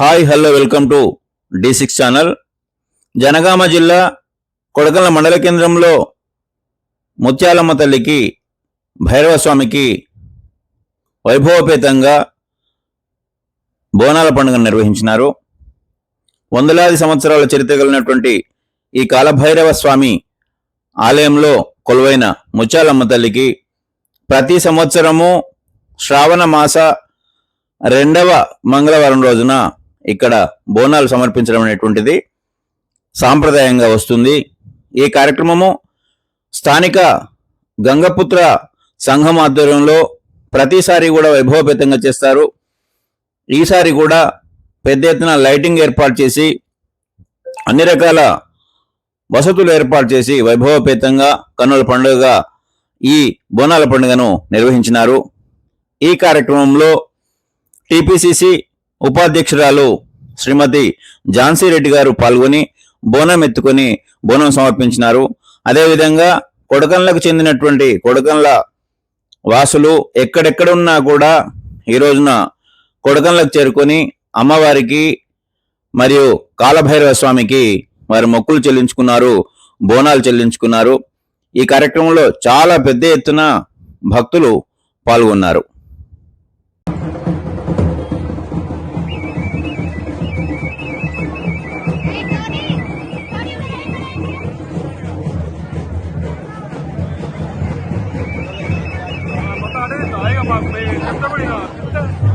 Hi hello welcome to D six channel. Jangaon జిల్లా కొడకల మండల కేంద్రంలో ముత్యాలమ్మ తల్లికి భైరవ స్వామికి వైభవపేతంగా బోనాల పండుగ నిర్వహించినారు. వందలాది సంవత్సరాల చరిత్ర కలిగినటువంటి ఈ కాలభైరవ స్వామి ఆలయంలో కొలువైన ముత్యాలమ్మ తల్లికి ప్రతి సంవత్సరము శ్రావణ మాస రెండవ మంగళవారం రోజున ఇక్కడ బోనాలు సమర్పించడం అనేటువంటిది సాంప్రదాయంగా వస్తుంది. ఈ కార్యక్రమము స్థానిక గంగపుత్ర సంఘం ఆధ్వర్యంలో ప్రతిసారి కూడా వైభవపేతంగా చేస్తారు. ఈసారి కూడా పెద్ద ఎత్తున లైటింగ్ ఏర్పాటు చేసి అన్ని రకాల వసతులు ఏర్పాటు చేసి వైభవపేతంగా కన్నుల పండుగగా ఈ బోనాల పండుగను నిర్వహించినారు. ఈ కార్యక్రమంలో టీపీసీసీ ఉపాధ్యక్షురాలు శ్రీమతి ఝాన్సీ రెడ్డి గారు పాల్గొని బోనం ఎత్తుకొని బోనం సమర్పించినారు. అదేవిధంగా కొడకన్లకు చెందినటువంటి కొడకన్ల వాసులు ఎక్కడెక్కడ ఉన్నా కూడా ఈ రోజున కొడకన్లకు చేరుకొని అమ్మవారికి మరియు కాలభైరవ స్వామికి వారి మొక్కులు చెల్లించుకున్నారు బోనాలు చెల్లించుకున్నారు. ఈ కార్యక్రమంలో చాలా పెద్ద ఎత్తున భక్తులు పాల్గొన్నారు. அனைத்து அழகமாகவே செத்தபடி நான்